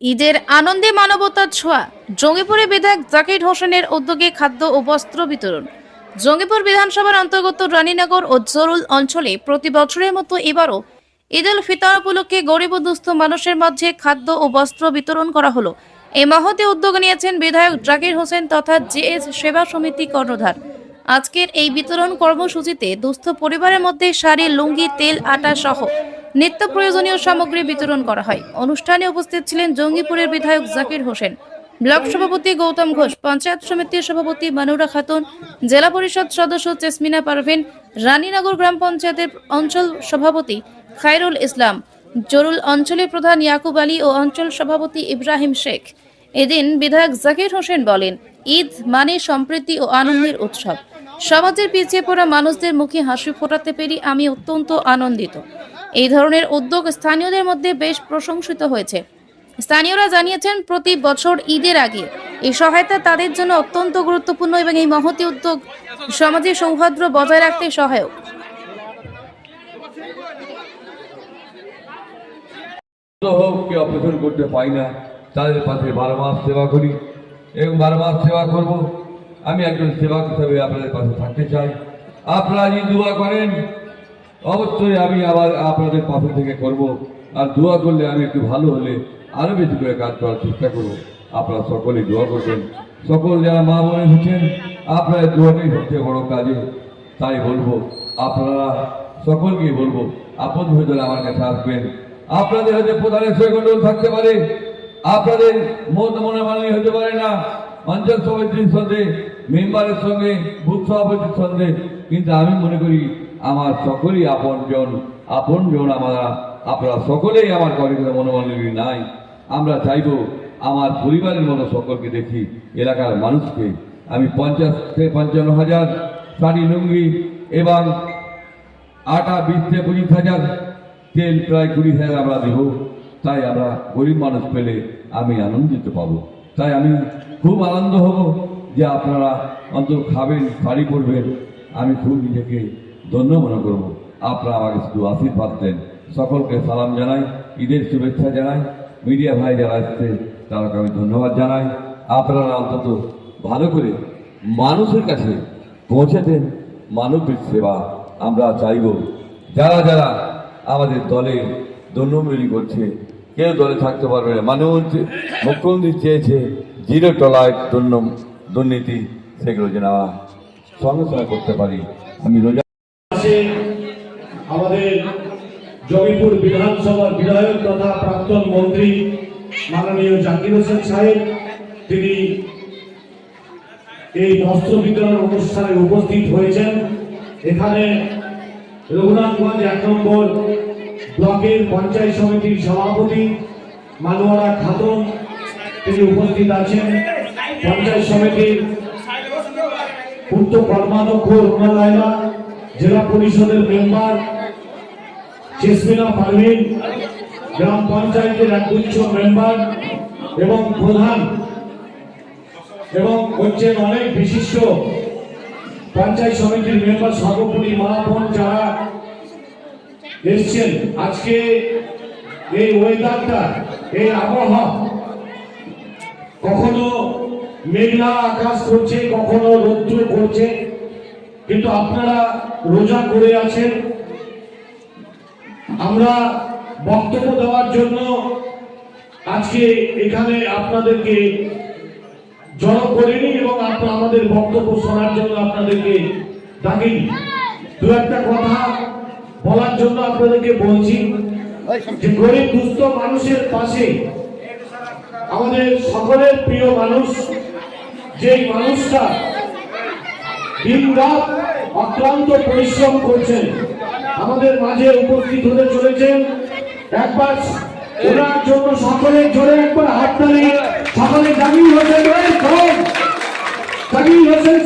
ঈদের আনন্দে মানবতার ছোঁয়া। জঙ্গিপুরে বিধায়ক জাকির হোসেনের উদ্যোগে খাদ্য ও বস্ত্র বিতরণ। জঙ্গিপুর বিধানসভার অন্তর্গত রানীনগর ও জরুল অঞ্চলে প্রতি বছরের মতো এবারও ঈদ উল ফিতর উপলক্ষে গরিব দুস্থ মানুষের মাঝে খাদ্য ও বস্ত্র বিতরণ করা হলো। এই মহতে উদ্যোগ নিয়েছেন বিধায়ক জাকির হোসেন তথা জেএস সেবা সমিতি কর্ণধার। আজকের এই বিতরণ কর্মসূচিতে দুস্থ পরিবারের মধ্যে শাড়ি, লুঙ্গি, তেল, আটা সহ নিত্য প্রয়োজনীয় সামগ্রী বিতরণ করা হয়। অনুষ্ঠানে উপস্থিত ছিলেন জঙ্গিপুরের বিধায়ক জাকির হোসেন, ব্লক সভাপতি গৌতম ঘোষ, পঞ্চায়েত সমিতির সভাপতি মানুরা খাতুন, জেলা পরিষদ সদস্য চেসমিনা পারভিন, রানীনগর গ্রাম পঞ্চায়েতের অঞ্চল সভাপতি খায়রুল ইসলাম, জরুল অঞ্চলের প্রধান ইয়াকুব আলী ও অঞ্চল সভাপতি ইব্রাহিম শেখ। এদিন বিধায়ক জাকির হোসেন বলেন, ঈদ মানে সম্প্রীতি ও আনন্দের উৎসব। সমাজের পিছিয়ে পড়া মানুষদের মুখে হাসি ফোটাতে পেরে আমি অত্যন্ত আনন্দিত। এই ধরনের উদ্যোগ স্থানীয়দের মধ্যে বেশ প্রশংসিত হয়েছে। স্থানীয়রা জানিয়েছেন, প্রতি বছর ঈদের আগে এই সহায়তা তাদের জন্য অত্যন্ত গুরুত্বপূর্ণ এবং এই মহতি উদ্যোগ সমাজের সৌহার্দ্য বজায় রাখতে সহায়ক। করতে পাই না। তাদের পাশে বারো মাস সেবা করি এবং বারো মাস সেবা করব। আমি একজন সেবক হিসাবে আপনাদের পাশে থাকতে চাই। আপনারা যদি দোয়া করেন অবশ্যই আমি আবার আপনাদের পাশে থেকে করব। আর দোয়া করলে আমি একটু ভালো হলে আরও বেশি করে কাজ করার চেষ্টা করব। আপনারা সকলেই দোয়া করবেন। সকল যারা মা মনে হচ্ছেন আপনাদের দোয়াটাই সবচেয়ে বড় কাজে। তাই বলব, আপনারা সকলকেই বলব হয়ে গেলে আমার কাছে আসবেন, আপনাদের হয়তো প্রধানের সৈকন্ডল থাকতে পারে, আপনাদের মত মনে মানি হতে পারে না অঞ্চল সমিতির সঙ্গে মেম্বারের সঙ্গে বুথ সভাপতির সঙ্গে কিন্তু আমি মনে করি আমার সকলেই আপনজন আপনজন আমরা, আপনারা সকলেই আমার কলেজের মনোমালিনী নাই। আমরা চাইব আমার পরিবারের মতো সকলকে দেখি, এলাকার মানুষকে। আমি পঞ্চাশ থেকে পঞ্চান্ন হাজার শাড়ি লুঙ্গি এবং আটা বিশ থেকে পঁচিশ হাজার তেল প্রায় কুড়ি হাজার আমরা দেব। তাই আমরা গরিব মানুষ পেলে আমি আনন্দিত পাব। তাই আমি খুব আনন্দ হব যে আপনারা অন্তত খাবেন, শাড়ি পরবেন। আমি খুব নিজেকে ধন্য মনে করব। আপনারা আমাকে শুধু আশীর্বাদ দেন। সকলকে সালাম জানাই, ঈদের শুভেচ্ছা জানাই। মিডিয়া ভাই যারা আসছে তাদেরকে আমি ধন্যবাদ জানাই। আপনারা অন্তত ভালো করে মানুষের কাছে পৌঁছে দেন। মানবিক সেবা আমরা চাইব। যারা যারা আমাদের দলে দুর্নমিলি করছে, কেউ দলে থাকতে পারবে না। মানুষ মুখ্যমন্ত্রী চেয়েছে, জিরো টলায় দুর্ন দুর্নীতি, সেগুলো যেন সঙ্গে সঙ্গে করতে পারি। আমি রোজা পাশে আমাদের জমিপুর বিধানসভার বিধায়ক তথা প্রাক্তন মন্ত্রী মাননীয় জাকির হোসেন সাহেব, তিনি এই বস্ত্র বিতরণ অনুষ্ঠানে উপস্থিত হয়েছেন। এখানে রঘুনাথগঞ্জ এক নম্বর ব্লকের পঞ্চায়েত সমিতির সভাপতি মানুয়ারা খাতুন, তিনি উপস্থিত আছেন। পঞ্চায়েত সমিতির পূর্ত কর্মাধ্যক্ষ রুমা লাইলা জেলা পরিষদের মেম্বার চেসমিনা পারভিন, গ্রাম পঞ্চায়েতের একগুচ্ছ মেম্বার এবং প্রধান এবং হচ্ছেন অনেক বিশিষ্ট পঞ্চায়েত সমিতির মেম্বার সর্বোপরি মা বোন যারা এসছেন। আজকে এই ওয়েদারটা এই আবহাওয়া কখনো মেঘলা আকাশ করছে, কখনো রৌদ্র করছে, কিন্তু আপনারা রোজা করে আছেন। আমরা বক্তব্য দেওয়ার জন্য আজকে এখানে আপনাদেরকে জড়ো করিনি এবং আপনারা আমাদের বক্তব্য শোনার জন্য আপনাদেরকে ডাকিনি। দু একটা কথা বলার জন্য আপনাদেরকে বলছি যে গরিব, দুস্থ মানুষের পাশে আমাদের সকলের প্রিয় মানুষ, যেই মানুষটা দিন রাত অক্লান্ত পরিশ্রম করছেন আমাদের মাঝে উপস্থিত হতে চলেছেন একবার ওনার জন্য সকলের জোরে একবার হাততালি সকলে জাগিয়ে হোসেন